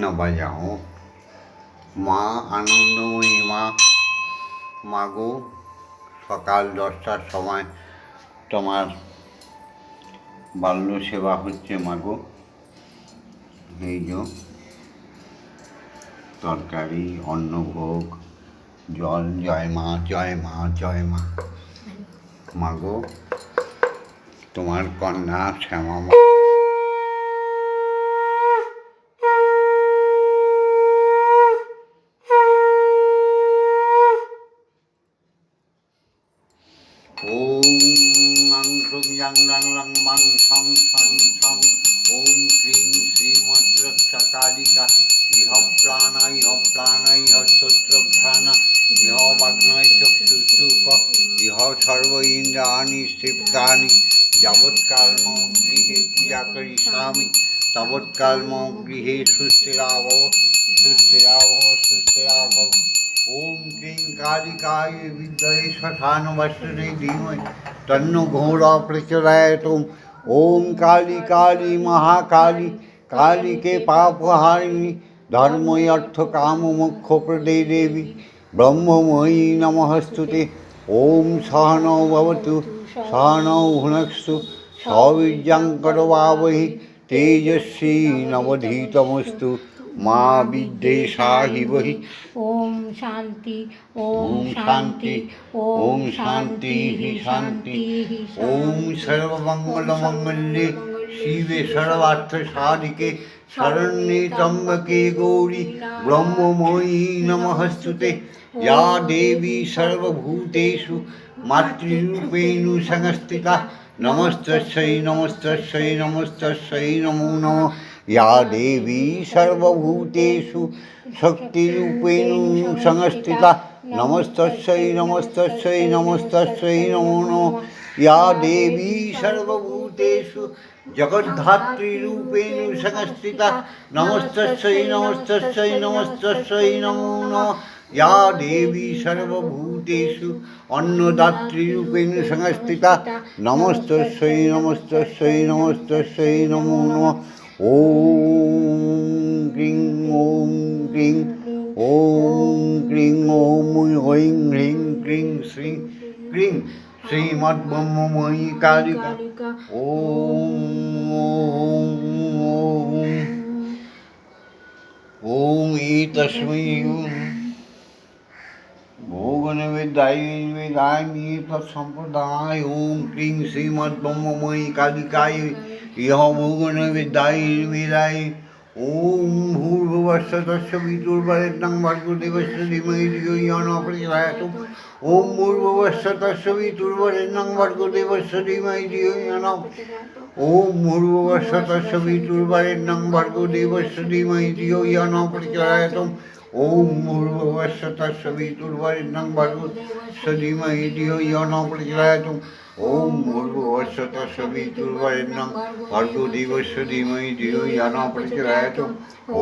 না বাজাও মা আনন্দময়ী মা, মাগো, সকাল দশটার সময় তোমার বাল্য সেবা হচ্ছে মাগো। এই যে তরকারি, অন্নভোগ, জল, জয় মা জয় মা জয় মা। মাগো, তোমার কন্যা শ্যামা মা ইন্দ্রাণি সিপ্তানি যাবৎকাল মম গৃহে পূজা করিষ্যামি তাবৎকাল মম গৃহে সুস্থিরাভ সুস্থিরাভ সুস্থিরাভ ওম ক্রিং কালিকায় বিদ্মহে শ্মশানবস্ত্রে ধীমहि তন্ন ঘোর প্রচোদয়াত ওম কালী কালী মহাকালী কালীকে পাপহারিণী ধর্মই অর্থ কাম মোক্ষ প্রদে দেবী ব্রহ্মময়ী নমস্তুতে সহনৌ ভবতু সহনৌ। ভুনস্তু সবীর্যং করবাবহি তেজস্বী নবধীতমস্তু মা বিদ্বেষাহি বহি ওম শান্তি ওম শান্তি ওম শান্তি হি শান্তি ওম সর্বমঙ্গলমঙ্গলে শিবে সর্বার্থ সাধিকে শরণ্যে ত্রম্বকে গৌরী ব্রহ্মময়ী নমস্তুতে या देवी सर्वभूतेषु मातृरूपेण संस्थिता नमस्तस्यै नमस्तस्यै नमस्तस्यै नमो नमः या देवी सर्वभूतेषु शक्तिरूपेण संस्थिता नमस्तस्यै नमस्तस्यै नमस्तस्यै नमो नमः या देवी सर्वभूतेषु जगद्धात्रीरूपेण संस्थिता नमस्तस्यै नमस्तस्यै नमस्तस्यै नमो नमः या देवी सर्वभूतेषु अन्नदातृरूपेण संस्थिता नमस्तस्यै नमस्तस्यै नमस्तस्यै नमो नमः ॐ क्रीं ॐ क्रीं ॐ क्रीं ॐ ह्रीं ह्रीं क्रीं श्रीं क्रीं श्रीमद्ब्रह्ममयी कारिका ॐ ॐ ॐ ॐ एतस्मै भोगन विदाई तत् संप्रदाय ओम क्लीं श्रीमद कालिकाय योगन भोगन ओं विदाई ओम भूर्भुवस्व तस्य विदुर्वरेण्यं भर्गुदेवस्य धीमहि धियो यो न प्रचोदयात् ओम भूर्भुवस्व तस्य विदुर्वरेण्यं भर्गुदेवस्य धीमहि धियो यो न ओम भूर्भुवस्व तस्य विदुर्वरेण्यं भर्गुदेवस्य धीमहि धियो यो न ओम मुर्वश्यत सभी तुर्वरिन्नं भगवत सदीमहि धियो यो नो प्रचोदयात् ओम भूर्भुवस्वत सवितुर्वरेण्यम भर्गो देवस्य धीमहि धियो याना प्रचोदयात्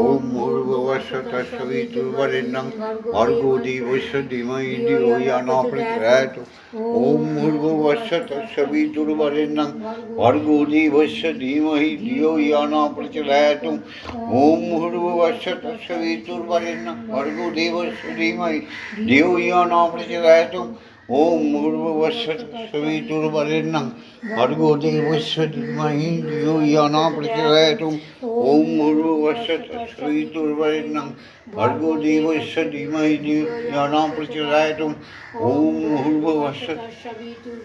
ओम भूर्भुवस्वत सवितुर्वरेण्यम भर्गो धीमहि धियो ओम भूर्भुवस्वत सवितुर्वरेण्यम भर्गो देवस्य धीमहि धियो याना प्रचोदयात् ओम भूर्भुवस्वत सवितुर्वरेण्यम भर्गो देवस्य धीमहि धियो याना प्रचोदयात् ওম পূর্ববশ্বসমিতুর্বরেণ্যং ভর্গো দেবস্য ধীমহি ধিয়ো ইয় ন প্রচোদয়াতু ओम मुरु वसत श्रीतुर्वरिण्यं भर्गो देवस्य धीमहि धियो प्रचोदयात्। ओम मुहुर्वसत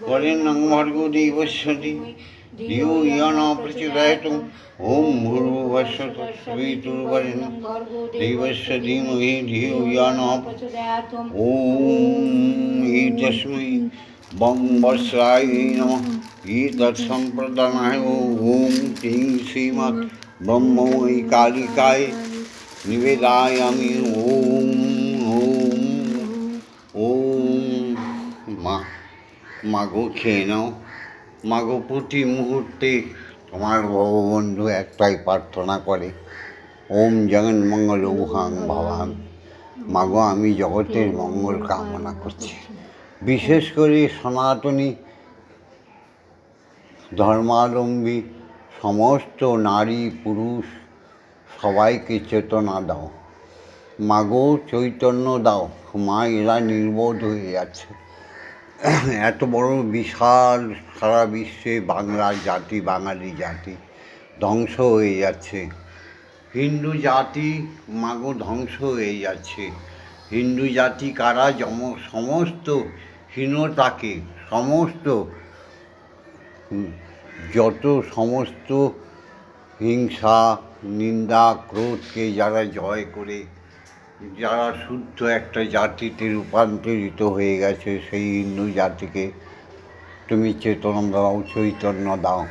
वरिण्यं भर्गो देवस्य धियो यो प्रचोदयात्। ओम मुहुर्वसत श्रीतुर्वरिण्यं देवस्य धीमहि धियो यो प्रचोदयात्। ओम हि तस्मै बम वर्षाय नम। ये तत्संप्रदाय ओम क्लीं श्रीमत् ব্রহ্মময়ী কালিকায় নিবেদায় আমি ওম ওম ওম। মা মাঘ খেয়ে নাও। মাঘ প্রতি মুহূর্তে তোমার ভগবন্ধু একটাই প্রার্থনা করে, ওম জগন্মঙ্গল উহাং ভবান মাগো, আমি জগতের মঙ্গল কামনা করছি। বিশেষ করে সনাতনী ধর্মাবলম্বী সমস্ত নারী, পুরুষ, সবাইকে চেতনা দাও। মাগো চৈতন্য দাও। মা এরা নির্বোধ হয়ে যাচ্ছে এত বড় বিশাল সারা বিশ্বে বাংলা জাতি, বাঙালি জাতি ধ্বংস হয়ে যাচ্ছে। হিন্দু জাতি, মাগো ধ্বংস হয়ে যাচ্ছে। হিন্দু জাতি কারা? জম, সমস্ত হীনতাকে, সমস্ত যত সমস্ত হিংসা, নিন্দা, ক্রোধকে যারা জয় করে, যারা শুদ্ধ একটা জাতিতে রূপান্তরিত হয়ে গেছে, সেই হিন্দু জাতিকে তুমি চেতনা দাও, চৈতন্য দাও।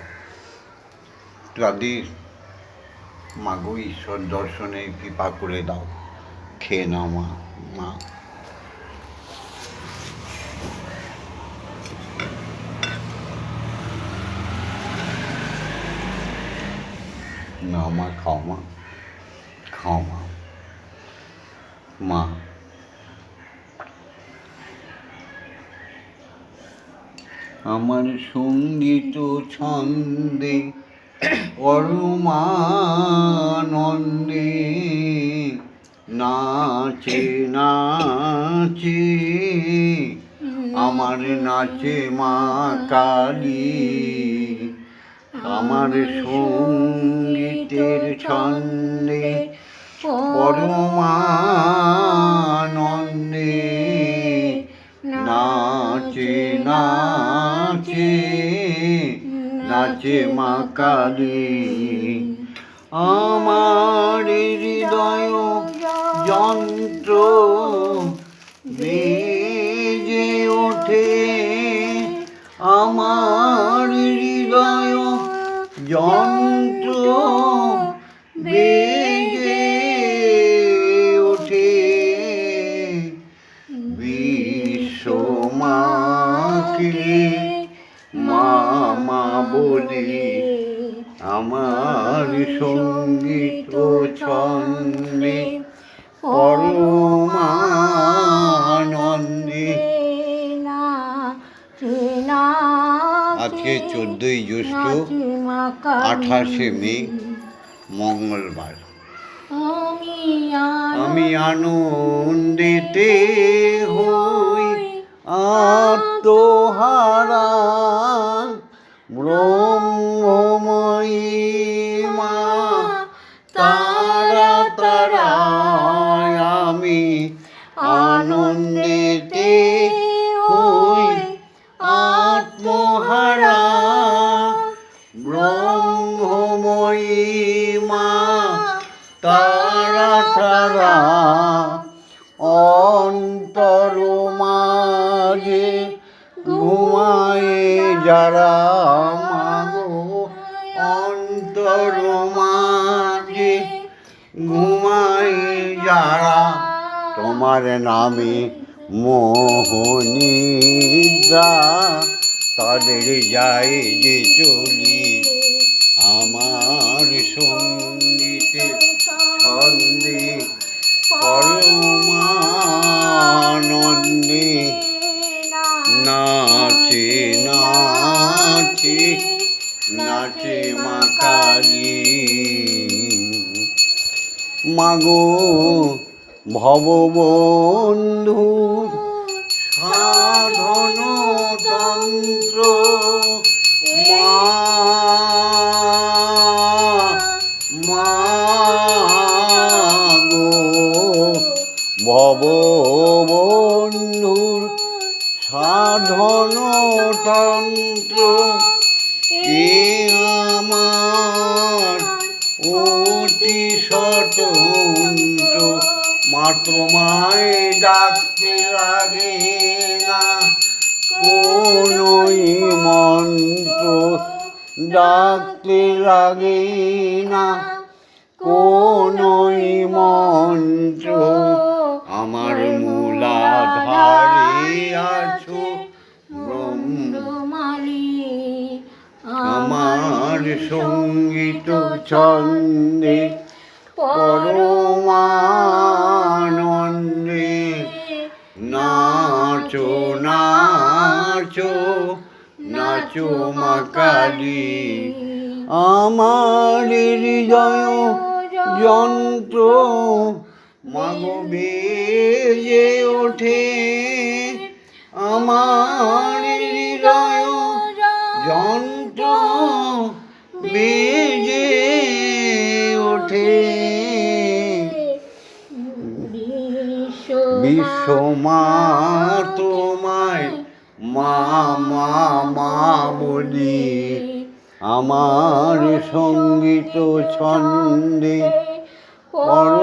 তাদের মাগো ঈশ্বর দর্শনে কৃপা করে দাও, খেয়ে নাও মা মা। না মা খাও মা খাও মা মা আমার সংগীত ছন্দে পরমানন্দে নাচে নাচে, আমার নাচে মা কালী। আমার সঙ্গীতের ছন্দে পরমানন্দে নাচে নাচে নাচে মা কালী। আমার হৃদয় যন্ত্র যন্ত্র বেজে ওঠে। বিশ্বমাকে মামা বলে আমার সংগীত ছন্দে পরমানন্দে। আজকে চোদ্দই জ্যৈষ্ঠ আঠাশে মে মঙ্গলবার। আমি আনন্দিতে হই আত্মহারা নামে মোহনিদ্রা তাদের যায় যে চলি। আমার সঙ্গীতে ছন্দে পরমানন্দে নাচে নাচে নাচে মা কালী। মাগো ভববন্ধু সাধন তন্ত্র ভববন্ধুর সাধন তন্ত্র এ আমার অতি স্বতন্ত্র। মা তোমায় ডাকতে লাগে না। কোনোই মন্ত্র ডাকতে লাগে না। কোনোই মন্ত্র আমার মূলাধারে আছো। ব্রহ্ম আমার সংগীত ছন্দে পরমানন্দে নাচো নাচো নাচো মা কালী আমার হৃদয় যন্ত্র মাগো ওঠে। আমার হৃদয় যন্ত্র বেজে ওঠে বিশ্ব মা তোমায় মা মা মা বলি। আমার সংগীত ছন্দে, পরমানন্দে।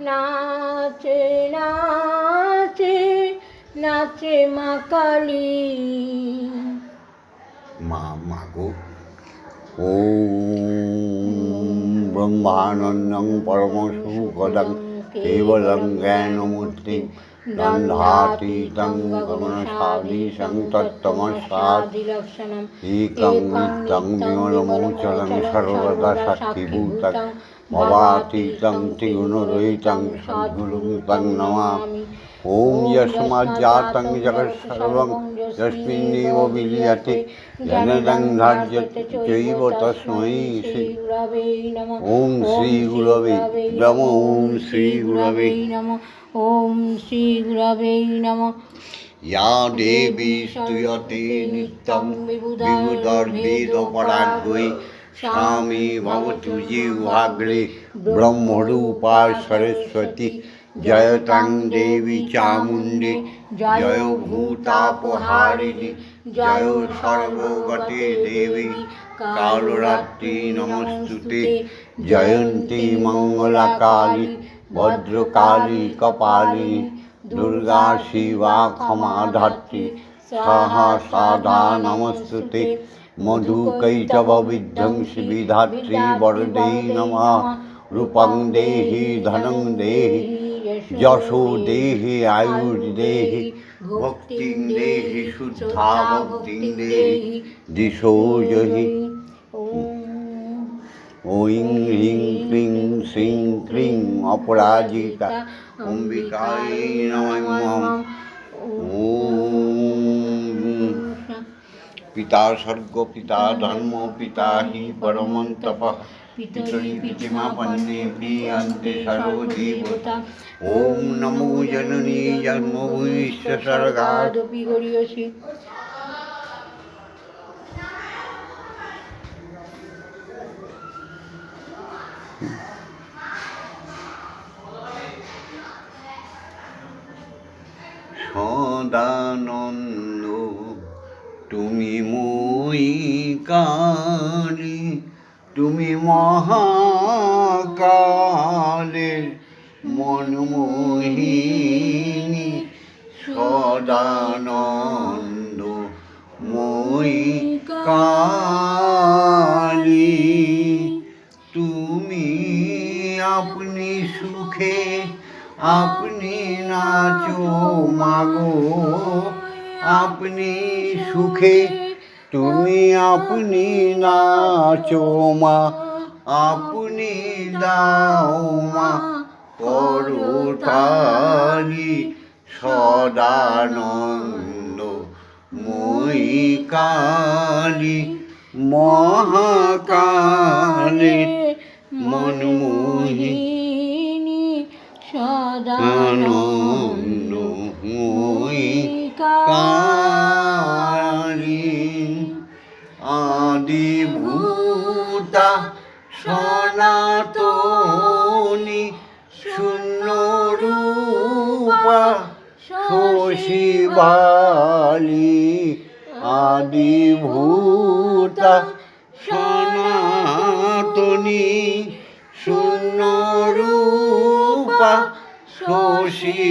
নাচে নাচে নাচে মা কালী মা মাগো ॐ ब्रह्मानन्दं परमसुपदं केवलं ज्ञानमूर्तिं दन्धातीतं गमनसाधीशं तत्तमसादिलक्षणम् एकं नित्यं विमलमोचनं सर्वदा शक्तिभूतं भवातीतं त्रिगुणरहितं सद्गुरुं तं नमामि ॐ यस्माज्जातं जगत्सर्वं यस्मिन्नेव विलीयते जनदं धार्यते चैव तस्मै श्री ॐ श्रीगुरवे नमो ॐ श्रीगुरवे नमः ॐ श्रीगुरवे नमः या देवी स्तूयते नित्यं विबुधर्वेदपराग्वै स्वामी भवतु जीवाग्रे ब्रह्मरूपा सरस्वती জয়তাং দেবী চামুণ্ডে জয় ভূতাপহারিণী জয় সর্বগতে দেবী কালরাত্রি নমস্তুতে জয়ন্তী মঙ্গলাকালী ভদ্রকালী কপালী দুর্গা শিবা ক্ষমাধাত্রী সাহা সাদা নমস্তুতে মধুকৈটববিধ্বংসি বিধাত্রী বরদেই নমঃ রূপং দেহি ধনং দেহি যশো দেহে, আয়ুর দেহি ভক্তিং দেহি, শুদ্ধা ভক্তি দেহে, দিশো জহি। ওইং হিং ক্রিং সিং ক্রিং অপরাজিতা, অম্বিকায় নমঃ ও পিতা স্বর্গ পিতা ধর্ম পিতা হি পরমং তপঃ পিতরি পিতিমা পন্নে প্রিয়ন্তে সর্বদেবতা ওম নমো জননী জন্মভূমিশ্চ স্বর্গাৎ আদপি গরিয়সী সদানন্দ তুমি মই কালী, তুমি মহাকালের মনমোহিনী সদানন্দ মই কালী। তুমি আপনি সুখে, আপনি নাচো মাগো। আপনি সুখে, তুমি আপনি নাচো মা, আপনি দাও মা করতালি সদানন্দ মই কালী মহাকালী, মনমোহিনী মোহিনী আনন্দ মই কালী শশীবালী আদিভূতা সনাতনী শূন্য রূপা শশীভালি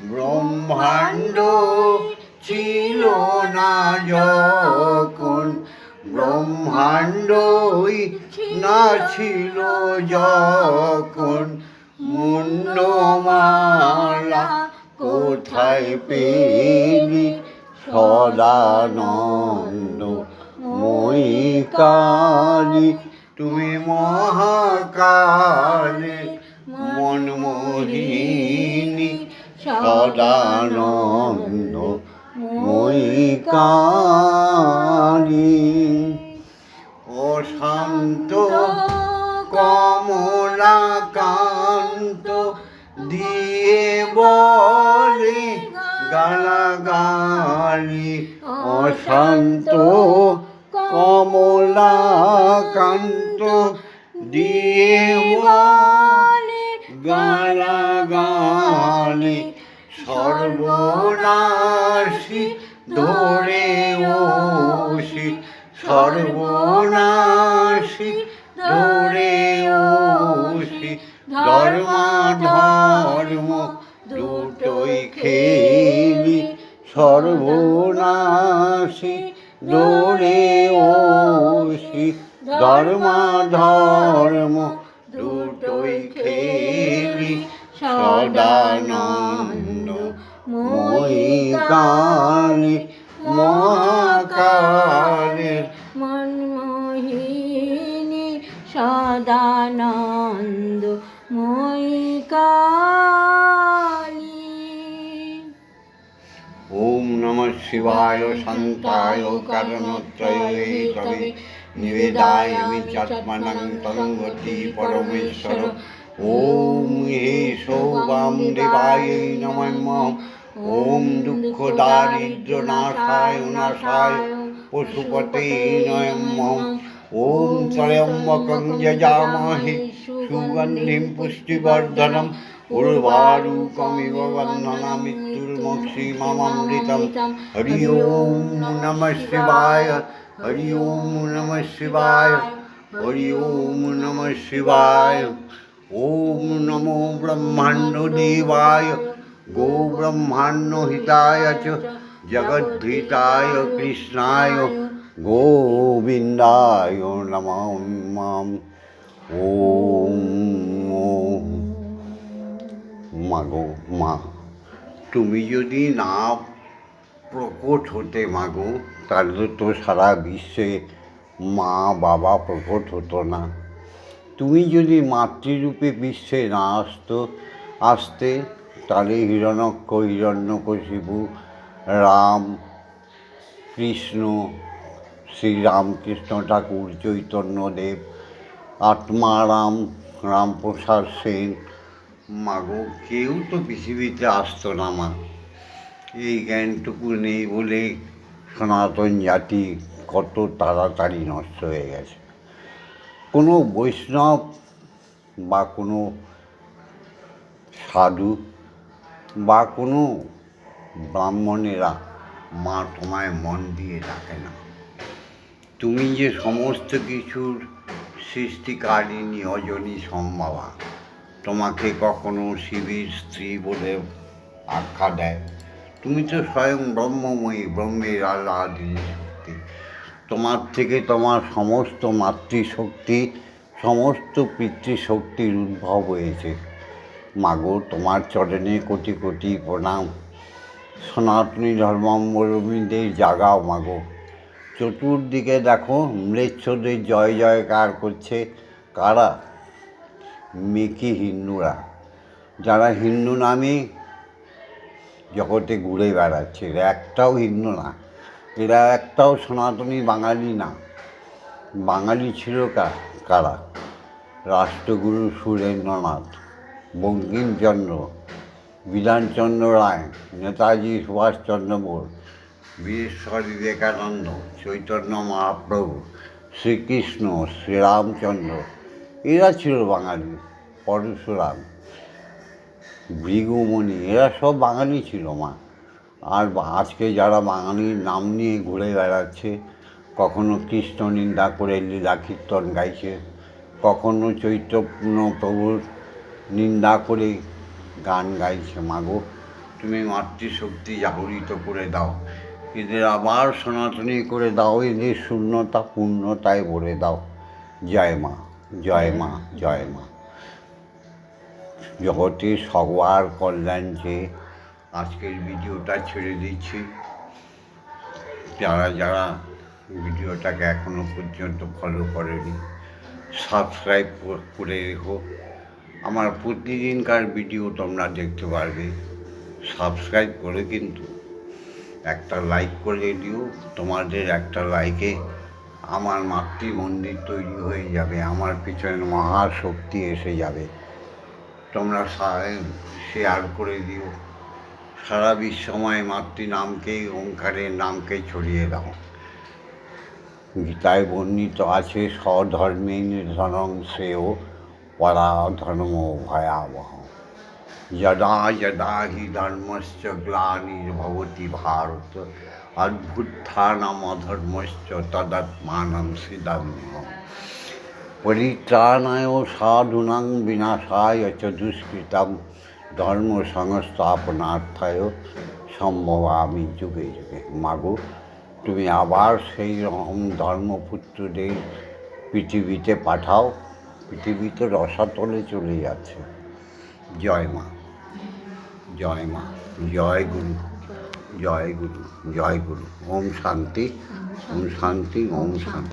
ব্রহ্মাণ্ড ছিল না যখন, ব্রহ্মাণ্ডই না ছিল যখন, মুন্ডমালা কোথায় পেলি সদানন্দ? মই কালী তুমি মহাকালে মনমোহিনী সদানন্দ। মই কালী অশান্ত কমলাকান্ত, দিয়ে বলে গালাগালি অশান্ত কমলাকান্ত দিয়ে গালা গালাগালি সর্বনাশী ধরে ওষি সর্বনাশী সর্বনাশী ধরে ওষি ধর্মা ধর্ম দুটোই খেলি, সদানন্দ মই কালী মহাকালের মনমোহিনী, সদানন্দ মই কালী নমঃ শিবায় শান্তায় কারণত্রয়ে তবে নিবেদায় চাত্মনং তঙ্গতি পরমেশ্বর ওম হে সৌবাম দেবায় নমঃ ওম দুঃখ দারিদ্র নাশায় নাশায় পশুপতে নয়ম ওম ত্রয়ম্বকং যজামহে সুগন্ধিম পুষ্টিবর্ধনম উর্বারুকমিব বন্ধনা মৃত্যুর্মক্ষীমৃতম হরি ওম নমঃ শিবায় হরি ওম নমঃ শিবায় হরি ওম নমঃ শিবায় ওম নমো ব্রহ্মাণ্ড দেবায় গো ব্রহ্মাণ্ড হিতায় চ ওম ওম মাগো মা, তুমি যদি না প্রকট হতে মাগো, তাহলে তো সারা বিশ্বে মা বাবা প্রকট হতো না। তুমি যদি মাতৃরূপে বিশ্বে না আসতো, আসতে, তাহলে হিরণক্ষ হিরণ্যকশিপু রাম, কৃষ্ণ, শ্রীরামকৃষ্ণ, ঠাকুর চৈতন্যদেব আত্মারাম, রামপ্রসাদ সেন। মাগো, কেউ তো পৃথিবীতে আসতো না, মা। এই জ্ঞানটুকু নেই বলে সনাতন জাতি কত তাড়াতাড়ি নষ্ট হয়ে গেছে। কোনো বৈষ্ণব বা কোনো সাধু বা কোনো ব্রাহ্মণেরা মা তোমায় মন দিয়ে ডাকে না। তুমি যে সমস্ত কিছুর সৃষ্টিকারিণী অজনী সম্ভাবা। তোমাকে কখনো শিবির স্ত্রী বলে আখ্যা দেয়? তুমি তো স্বয়ং ব্রহ্মময়ী, ব্রহ্মের আল্লাদিনী শক্তি তোমার থেকে তোমার সমস্ত মাতৃশক্তি, সমস্ত পিতৃশক্তির উদ্ভব হয়েছে। মাগো, তোমার চরণে কোটি কোটি প্রণাম। সনাতনী ধর্মাবলম্বীদের জাগাও মাগো। চতুর্দিকে দেখো ম্লেচ্ছদের জয় জয়কার করছে কারা? মেকি হিন্দুরা যারা হিন্দু নামে জগতে ঘুরে বেড়াচ্ছে, এরা একটাও হিন্দু না। এরা একটাও সনাতনী বাঙালি না। বাঙালি ছিল কারা? রাষ্ট্রগুরু সুরেন্দ্রনাথ, বঙ্কিমচন্দ্র, বিধানচন্দ্র রায়, নেতাজি সুভাষচন্দ্র বোস। বীরেশ্বর বিবেকানন্দ চৈতন্য মহাপ্রভু শ্রীকৃষ্ণ শ্রীরামচন্দ্র, এরা ছিল বাঙালি, পরশুরাম, ভৃগুমণি, এরা সব বাঙালি ছিল মা। আর আজকে যারা বাঙালির নাম নিয়ে ঘুরে বেড়াচ্ছে, কখনো কৃষ্ণ নিন্দা করে লীলা কীর্তন গাইছে, কখনো চৈতন্য প্রভুর নিন্দা করে গান গাইছে। মাগো, তুমি মাতৃশক্তি জাগরিত করে দাও। এদের আবার সনাতনী করে দাও, এদের শূন্যতা পূর্ণতায় ভরে দাও। জয় মা জয় মা জয় মা। জগতে সবার কল্যাণ চেয়ে আজকের ভিডিওটা ছেড়ে দিচ্ছি। যারা যারা ভিডিওটাকে এখনও পর্যন্ত ফলো করেনি সাবস্ক্রাইব করে রেখো। আমার প্রতিদিনকার ভিডিও তোমরা দেখতে পারবে। সাবস্ক্রাইব করে কিন্তু একটা লাইক করে দিও। তোমাদের একটা লাইকে আমার মাতৃমন্দির তৈরি হয়ে যাবে, আমার পিছনে মহাশক্তি এসে যাবে। তোমরা শেয়ার করে দিও। সারা বিশ্বময় মাতৃ নামকেই ওঙ্কারের নামকে ছড়িয়ে দাও। গীতায় বর্ণিত আছে স্বধর্মে নিধনং শ্রেয় পরা ধর্ম ভয়াবহ। যদা হি ধর্মশ্চ গ্লানির্ভবতি ভারত অদ্ভুত্থানাম অধর্মশ্চ তদাত্মানম সিদাম্যহম পরিত্রাণায় সাধুনাং বিনাশায় চ দুষ্কৃতম ধর্ম সংস্থাপনার্থায় সম্ভবামি যুগে যুগে মাগো তুমি আবার সেই রকম ধর্মপুত্রদের পৃথিবীতে পাঠাও, পৃথিবীতে রসাতলে চলে যাচ্ছে। জয় মা। জয় মা জয় গুরু জয় গুরু জয় গুরু ওম শান্তি ওম শান্তি ওম শান্তি।